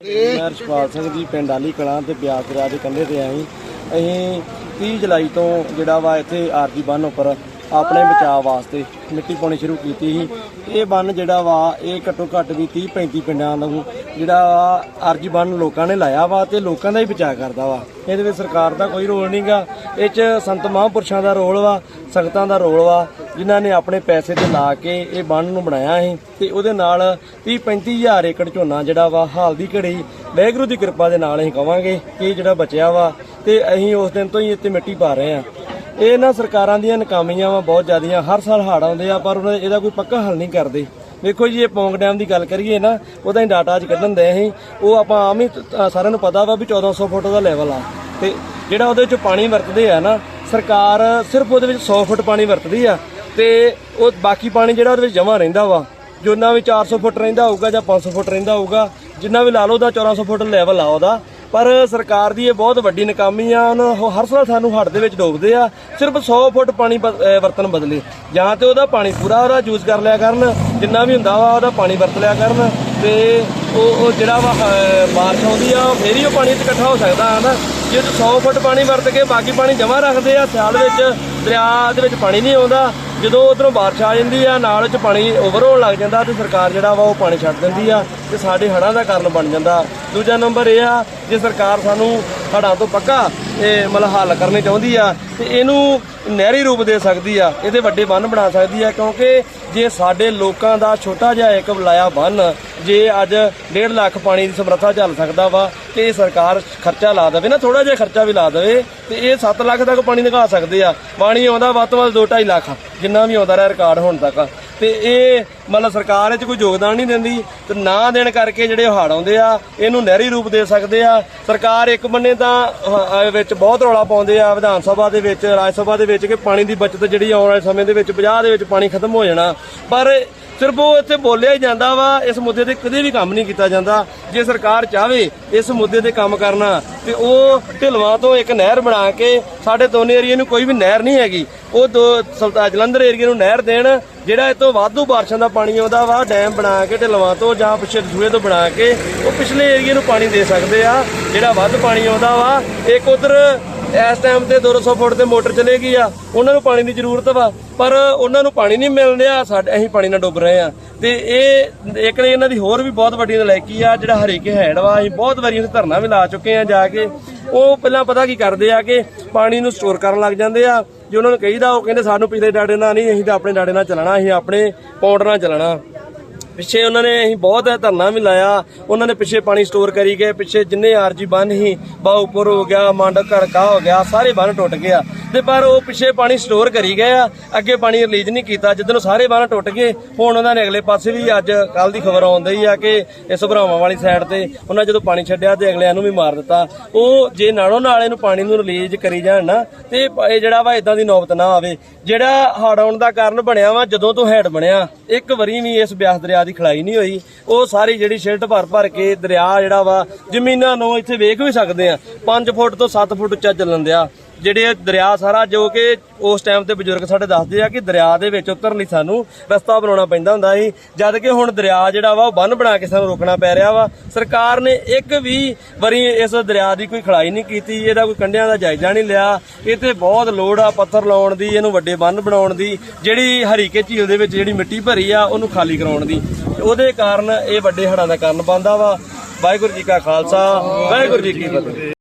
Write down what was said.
ਮੈਂ ਰਸ਼ਪਾਲ ਸਿੰਘ ਜੀ, ਪਿੰਡ ਆਲੀ ਕਲਾਂ ਤੇ ਬਿਆਸ ਦਰਿਆ ਦੇ ਕੰਢੇ ਤੇ ਆਏ ਅਸੀਂ 30 ਜੁਲਾਈ ਤੋਂ ਜਿਹੜਾ ਵਾ ਇੱਥੇ ਆਰਜੀ ਬੰਨ ਉੱਪਰ ਆਪਣੇ ਬਚਾਅ ਵਾਸਤੇ ਮਿੱਟੀ ਪਾਉਣੀ ਸ਼ੁਰੂ ਕੀਤੀ ਸੀ। ਇਹ ਬੰਨ ਜਿਹੜਾ ਵਾ, ਇਹ ਘੱਟੋ ਘੱਟ ਵੀ 30 35 ਪਿੰਡਾਂ ਨੂੰ ਜਿਹੜਾ ਵਾ ਆਰਜੀ ਬੰਨ ਲੋਕਾਂ ਨੇ ਲਾਇਆ ਵਾ ਤੇ ਲੋਕਾਂ ਦਾ ਹੀ ਬਚਾਅ ਕਰਦਾ ਵਾ। ਇਹਦੇ ਵਿੱਚ ਸਰਕਾਰ ਦਾ ਕੋਈ ਰੋਲ ਨਹੀਂਗਾ ਇਹ ਚ ਸੰਤ ਮਹਾਂਪੁਰਸ਼ਾਂ ਦਾ ਰੋਲ ਵਾ। ਸੰਗਤਾਂ ਦਾ ਰੋਲ ਵਾ ਜਿਨ੍ਹਾਂ ਨੇ ਆਪਣੇ ਪੈਸੇ ਤੇ ਲਾ ਕੇ ਇਹ ਬੰਨ ਨੂੰ ਬਣਾਇਆ ਸੀ ਤੇ ਉਹਦੇ ਨਾਲ 30 35000 ਏਕੜ ਝੋਨਾ ਜਿਹੜਾ ਵਾ, ਹਾਲ ਦੀ ਘੜੀ ਵਾਹਿਗੁਰੂ ਦੀ ਕਿਰਪਾ ਦੇ ਨਾਲ ਅਸੀਂ ਕਵਾਂਗੇ ਕਿ ਇਹ ਜਿਹੜਾ ਬਚਿਆ ਵਾ ਤੇ ਅਸੀਂ ਉਸ ਦਿਨ ਤੋਂ ਹੀ ਇੱਥੇ ਮਿੱਟੀ ਪਾ ਰਹੇ ਆ ਇਹ ਨਾ ਸਰਕਾਰਾਂ ਦੀਆਂ ਨਕਾਮੀਆਂ ਵਾ, ਬਹੁਤ ਜ਼ਿਆਦੀਆਂ। ਹਰ ਸਾਲ ਹਾੜ ਆਉਂਦੇ ਆ, ਪਰ ਉਹਨਾਂ ਇਹਦਾ ਕੋਈ ਪੱਕਾ ਹੱਲ ਨਹੀਂ ਕਰਦੇ। ਵੇਖੋ ਜੀ, ਇਹ ਪੌਂਗ ਡੈਮ ਦੀ ਗੱਲ ਕਰੀਏ ਨਾ, ਉਹਦਾ ਹੀ ਡਾਟਾ ਅੱਜ ਕੱਢਣ ਦੇ ਅਸੀਂ। ਉਹ ਆਪਾਂ ਆਮ ਹੀ ਸਾਰਿਆਂ ਨੂੰ ਪਤਾ ਵਾ ਵੀ 1400 ਫੁੱਟ ਦਾ ਲੈਵਲ ਆ। ਤੇ ਜਿਹੜਾ ਉਹਦੇ ਵਿੱਚ ਪਾਣੀ ਵਰਤਦੇ ਆ ਨਾ, ਸਰਕਾਰ ਸਿਰਫ ਉਹਦੇ ਵਿੱਚ 100 ਫੁੱਟ ਪਾਣੀ ਵਰਤਦੀ ਆ ਤੇ ਉਹ ਬਾਕੀ ਪਾਣੀ ਜਿਹੜਾ ਉਹਦੇ ਵਿੱਚ ਜਮਾ ਰਹਿੰਦਾ ਵਾ ਜਿੰਨਾ ਵੀ 400 ਫੁੱਟ ਰਹਿੰਦਾ ਹੋਊਗਾ ਜਾਂ 500 ਫੁੱਟ ਰਹਿੰਦਾ ਹੋਊਗਾ, ਜਿੰਨਾ ਵੀ ਲਾ ਲਓ ਉਹਦਾ 1400 ਫੁੱਟ ਲੈਵਲ ਆ ਉਹਦਾ। ਪਰ ਸਰਕਾਰ ਦੀ ਇਹ ਬਹੁਤ ਵੱਡੀ ਨਕਾਮੀ ਆ ਉਹਨਾਂ ਉਹ ਹਰ ਸਾਲ ਸਾਨੂੰ ਹੜ੍ਹ ਦੇ ਵਿੱਚ ਡੋਬਦੇ ਆ, ਸਿਰਫ 100 ਫੁੱਟ ਪਾਣੀ ਬ- ਵਰਤਣ ਬਦਲੇ। ਜਾਂ ਤੇ ਉਹਦਾ ਪਾਣੀ ਪੂਰਾ ਉਹਦਾ ਯੂਜ਼ ਕਰ ਲਿਆ ਕਰਨ, ਜਿੰਨਾ ਵੀ ਹੁੰਦਾ ਵਾ ਉਹਦਾ ਪਾਣੀ ਵਰਤ ਲਿਆ ਕਰਨ ਤੇ ਉਹ ਉਹ ਜਿਹੜਾ ਵਾ ਅਹ, ਬਾਰਿਸ਼ ਆਉਂਦੀ ਆ ਫੇਰ ਹੀ ਉਹ ਪਾਣੀ ਚ ਇਕੱਠਾ ਹੋ ਸਕਦਾ ਹੈ ਨਾ ਜੇ ਤੁਸੀਂ 100 ਫੁੱਟ ਪਾਣੀ ਵਰਤ ਕੇ ਬਾਕੀ ਪਾਣੀ ਜਮਾ ਰੱਖਦੇ ਆ ਸਿਆਲ ਵਿੱਚ ਦਰਿਆ ਦੇ ਵਿੱਚ ਪਾਣੀ ਨਹੀਂ ਆਉਂਦਾ ਜਦੋਂ ਉਧਰੋਂ ਬਾਰਿਸ਼ ਆ ਜਾਂਦੀ ਆ, ਨਾਲ ਚ ਪਾਣੀ ਓਵਰ ਹੋਣ ਲੱਗ ਜਾਂਦਾ ਤੇ ਸਰਕਾਰ ਜਿਹੜਾ ਵਾ ਉਹ ਪਾਣੀ ਛੱਡ ਦਿੰਦੀ ਆ ਤੇ ਸਾਡੇ ਹੜ੍ਹਾਂ ਦਾ ਕਾਰਨ ਬਣ ਜਾਂਦਾ। ਦੂਜਾ ਨੰਬਰ ਇਹ ਆ, ਜੇ ਸਰਕਾਰ ਸਾਨੂੰ ਹੜ੍ਹਾਂ ਤੋਂ ਪੱਕਾ ਇਹ ਮਤਲਬ ਹੱਲ ਕਰਨੇ ਚਾਹੁੰਦੀ ਆ, ਤੇ ਇਹਨੂੰ ਨਹਿਰੀ ਰੂਪ ਦੇ ਸਕਦੀ ਆ, ਇਹਦੇ ਵੱਡੇ ਬੰਨ ਬਣਾ ਸਕਦੀ ਆ, ਕਿਉਂਕਿ ਜੇ ਸਾਡੇ ਲੋਕਾਂ ਦਾ ਛੋਟਾ ਜਿਹਾ ਇੱਕ ਲਾਇਆ ਬੰਨ, ਜੇ ਅੱਜ 1.5 ਲੱਖ ਪਾਣੀ ਦੀ ਸਮਰੱਥਾ ਚੱਲ ਸਕਦਾ ਵਾ, ਤੇ ਇਹ ਸਰਕਾਰ ਖਰਚਾ ਲਾ ਦੇਵੇ ਨਾ ਥੋੜਾ ਜਿਹਾ ਖਰਚਾ ਵੀ ਲਾ ਦੇਵੇ, ਤੇ ਇਹ 7 ਲੱਖ ਤੱਕ ਪਾਣੀ ਨਿਕਾ ਸਕਦੇ ਆ। ਪਾਣੀ ਆਉਂਦਾ ਵੱਧ ਤੋਂ ਵੱਧ 2.5 ਲੱਖ। ਜਿੰਨਾ ਵੀ ਆਉਂਦਾ ਰਿਹਾ ਰਿਕਾਰਡ ਹੁਣ ਤੱਕ। ਤੇ ਇਹ ਮਤਲਬ ਸਰਕਾਰ ਇਹ ਚ ਕੋਈ ਯੋਗਦਾਨ ਨਹੀਂ ਦਿੰਦੀ ਤੇ ਨਾ ਦੇਣ ਕਰਕੇ ਜਿਹੜੇ ਹੜ੍ਹ ਆਉਂਦੇ ਆ ਇਹਨੂੰ ਨਹਿਰੀ ਰੂਪ ਦੇ ਸਕਦੇ ਆ। ਸਰਕਾਰ ਇੱਕ ਬੰਨੇ ਤਾਂ ਅਹ, ਵਿੱਚ ਬਹੁਤ ਰੌਲਾ ਪਾਉਂਦੇ ਆ ਵਿਧਾਨ ਸਭਾ ਦੇ ਵਿੱਚ ਰਾਜ ਸਭਾ ਦੇ ਵਿੱਚ ਕਿ ਪਾਣੀ ਦੀ ਬਚਤ ਜਿਹੜੀ ਆਉਣ ਵਾਲੇ ਸਮੇਂ ਦੇ ਵਿੱਚ 50 ਦੇ ਵਿੱਚ ਪਾਣੀ ਖਤਮ ਹੋ ਜਾਣਾ। ਪਰ ਸਿਰਫ ਉਹ ਇੱਥੇ ਬੋਲਿਆ ਹੀ ਜਾਂਦਾ ਵਾ ਇਸ ਮੁੱਦੇ ਤੇ ਕਦੇ ਵੀ ਕੰਮ ਨਹੀਂ ਕੀਤਾ ਜਾਂਦਾ। ਜੇ ਸਰਕਾਰ ਚਾਹਵੇ ਇਸ ਮੁੱਦੇ ਤੇ ਕੰਮ ਕਰਨਾ ਤੇ ਉਹ ਢਿਲਵਾਂ ਤੋਂ ਇੱਕ ਨਹਿਰ ਬਣਾ ਕੇ ਸਾਡੇ ਦੋਨੇ ਏਰੀਏ ਨੂੰ ਕੋਈ ਵੀ ਨਹਿਰ ਨਹੀਂ ਹੈਗੀ। ਉਹ ਦੋ ਸਲਤਾ ਜਲੰਧਰ ਏਰੀਏ ਨੂੰ ਨਹਿਰ ਦੇਣ, ਜਿਹੜਾ ਇਹ ਤੋਂ ਵਾਧੂ ਬਾਰਿਸ਼ਾਂ ਦਾ ਪਾਣੀ ਆਉਂਦਾ ਵਾ ਡੈਮ ਬਣਾ ਕੇ ਢਿਲਵਾਂ ਤੋਂ ਜਾਂ ਪਿੱਛੇ ਦਸੂਏ ਤੋਂ ਬਣਾ ਕੇ ਉਹ ਪਿਛਲੇ ਏਰੀਏ ਨੂੰ ਪਾਣੀ ਦੇ ਸਕਦੇ ਆ। ਜਿਹੜਾ ਵੱਧ ਪਾਣੀ ਆਉਂਦਾ ਵਾ, ਇੱਕ ਉਧਰ ਇਸ ਟਾਈਮ ਤੇ 200 ਫੁੱਟ ਤੇ ਮੋਟਰ ਚਲੇਗੀ ਆ। ਉਹਨਾਂ ਨੂੰ ਪਾਣੀ ਦੀ ਜ਼ਰੂਰਤ ਵਾ। ਪਰ ਉਹਨਾਂ ਨੂੰ ਪਾਣੀ ਨਹੀਂ ਮਿਲ ਰਿਹਾ ਸਾਡੇ ਅਸੀਂ ਪਾਣੀ ਨਾਲ ਡੁੱਬ ਰਹੇ ਆ। ਤੇ ਇਹ ਇੱਕ ਨੇ ਇਹਨਾਂ ਦੀ ਹੋਰ ਵੀ ਬਹੁਤ ਵੱਡੀ ਨਲਾਇਕੀ ਆ, ਜਿਹੜਾ ਹਰੀਕੇ ਹੈਡ ਵਾ। ਅਸੀਂ ਬਹੁਤ ਵਾਰੀ ਉੱਥੇ ਧਰਨਾ ਵੀ ਲਾ ਚੁੱਕੇ ਆ ਜਾ ਕੇ। ਉਹ ਪਹਿਲਾਂ ਪਤਾ ਕੀ ਕਰਦੇ ਆ ਕਿ ਪਾਣੀ ਨੂੰ ਸਟੋਰ ਕਰਨ ਲੱਗ ਜਾਂਦੇ ਆ। ਜੇ ਉਹਨਾਂ ਨੂੰ ਕਹੀਦਾ, ਉਹ ਕਹਿੰਦੇ, ਸਾਨੂੰ ਪਿਛਲੇ ਡਾੜੇ ਨਾਲ ਨਹੀਂ, ਅਸੀਂ ਤਾਂ ਆਪਣੇ ਡਾੜੇ ਨਾਲ ਚੱਲਣਾ, ਅਸੀਂ ਆਪਣੇ ਪੌਂਡ ਨਾਲ ਚੱਲਣਾ। ਪਿੱਛੇ ਉਹਨਾਂ ਨੇ ਅਸੀਂ ਬਹੁਤ ਧਰਨਾ ਵੀ ਲਾਇਆ। ਉਹਨਾਂ ਨੇ ਪਿੱਛੇ ਪਾਣੀ ਸਟੋਰ ਕਰੀ ਗਏ। ਪਿੱਛੇ ਜਿੰਨੇ ਆਰਜੀ ਬੰਨ ਸੀ ਬਾਉਪੁਰ ਹੋ ਗਿਆ, ਮੰਡ ਘੜਕਾ ਹੋ ਗਿਆ, ਸਾਰੇ ਬੰਨ ਟੁੱਟ ਗਿਆ ਤੇ ਪਰ ਉਹ ਪਿੱਛੇ ਪਾਣੀ ਸਟੋਰ ਕਰੀ ਗਏ ਆ। ਅੱਗੇ ਪਾਣੀ ਰਿਲੀਜ਼ ਨਹੀਂ ਕੀਤਾ। ਜਦੋਂ ਸਾਰੇ ਬੰਨ ਟੁੱਟ ਗਏ, ਹੁਣ ਉਹਨਾਂ ਨੇ ਅਗਲੇ ਪਾਸੇ ਵੀ ਅੱਜ ਕੱਲ ਦੀ ਖਬਰ ਆਉਂਦੀ ਆ ਕਿ ਇਸ ਭਰਾਵਾਂ ਵਾਲੀ ਸਾਈਡ ਤੇ ਉਹਨਾਂ ਜਦੋਂ ਪਾਣੀ ਛੱਡਿਆ ਤੇ ਅਗਲਿਆਂ ਨੂੰ ਵੀ ਮਾਰ ਦਿੱਤਾ। ਉਹ ਜੇ ਨਾਲੋਂ ਨਾਲ ਇਹਨੂੰ ਪਾਣੀ ਨੂੰ ਰਿਲੀਜ਼ ਕਰੀ ਜਾਣ ਨਾ, ਤੇ ਇਹ ਜਿਹੜਾ ਵਾ ਇਦਾਂ ਦੀ ਨੌਬਤ ਨਾ ਆਵੇ। ਜਿਹੜਾ ਹੜ੍ਹ ਆਉਣ ਦਾ ਕਾਰਨ ਬਣਿਆ ਵਾ, ਜਦੋਂ ਤੋਂ ਹੈਡ ਬਣਿਆ, ਇੱਕ ਵਾਰੀ ਵੀ ਇਸ ਬਿਆਸ ਦਰਿਆ ਦੀ ਖਲਾਈ ਨਹੀਂ ਹੋਈ। ਉਹ ਸਾਰੀ ਜਿਹੜੀ ਸ਼ਿਲਟ ਭਰ ਭਰ ਕੇ ਦਰਿਆ ਜਿਹੜਾ ਵਾ, ਜ਼ਮੀਨਾਂ ਨੂੰ ਇੱਥੇ ਵੇਖ ਵੀ ਸਕਦੇ ਆ। 5 ਫੁੱਟ ਤੋਂ 7 ਫੁੱਟ ਉੱਚਾ ਚੱਲਣ ਦਿਆ। ਜਿਹੜੇ ਦਰਿਆ ਸਾਰਾ ਜੋ ਕਿ ਉਸ ਟਾਈਮ ਤੇ ਬਜ਼ੁਰਗ ਸਾਡੇ ਦੱਸਦੇ ਆ ਕਿ ਦਰਿਆ ਦੇ ਵਿੱਚ ਉਤਰਨ ਲਈ ਸਾਨੂੰ ਰਸਤਾ ਬਣਾਉਣਾ ਪੈਂਦਾ ਹੁੰਦਾ ਸੀ। ਜਦ ਕਿ ਹੁਣ ਦਰਿਆ ਜਿਹੜਾ ਵਾ ਉਹ ਬੰਨ ਬਣਾ ਕੇ ਸਾਨੂੰ ਰੋਕਣਾ ਪੈ ਰਿਹਾ ਵਾ। ਸਰਕਾਰ ਨੇ ਇੱਕ ਵੀ ਵਾਰੀ ਇਸ ਦਰਿਆ ਦੀ ਕੋਈ ਖੜਾਈ ਨਹੀਂ ਕੀਤੀ, ਇਹਦਾ ਕੋਈ ਕੰਢਿਆਂ ਦਾ ਜਾਇਜ਼ਾ ਨਹੀਂ ਲਿਆ। ਇਹ ਤੇ ਬਹੁਤ ਲੋੜ ਆ ਪੱਥਰ ਲਾਉਣ ਦੀ, ਇਹਨੂੰ ਵੱਡੇ ਬੰਨ ਬਣਾਉਣ ਦੀ। ਜਿਹੜੀ ਹਰੀਕੇ ਝੀਲ ਦੇ ਵਿੱਚ ਜਿਹੜੀ ਮਿੱਟੀ ਭਰੀ ਆ, ਉਹਨੂੰ ਖਾਲੀ ਕਰਾਉਣ ਦੀ। ਉਹਦੇ ਕਾਰਨ ਇਹ ਵੱਡੇ ਹੜ੍ਹਾਂ ਦਾ ਕਾਰਨ ਬਣਦਾ ਵਾ। ਵਾਹਿਗੁਰੂ ਜੀ ਕਾ ਖਾਲਸਾ, ਵਾਹਿਗੁਰੂ ਜੀ ਕੀ ਫਤਿਹ।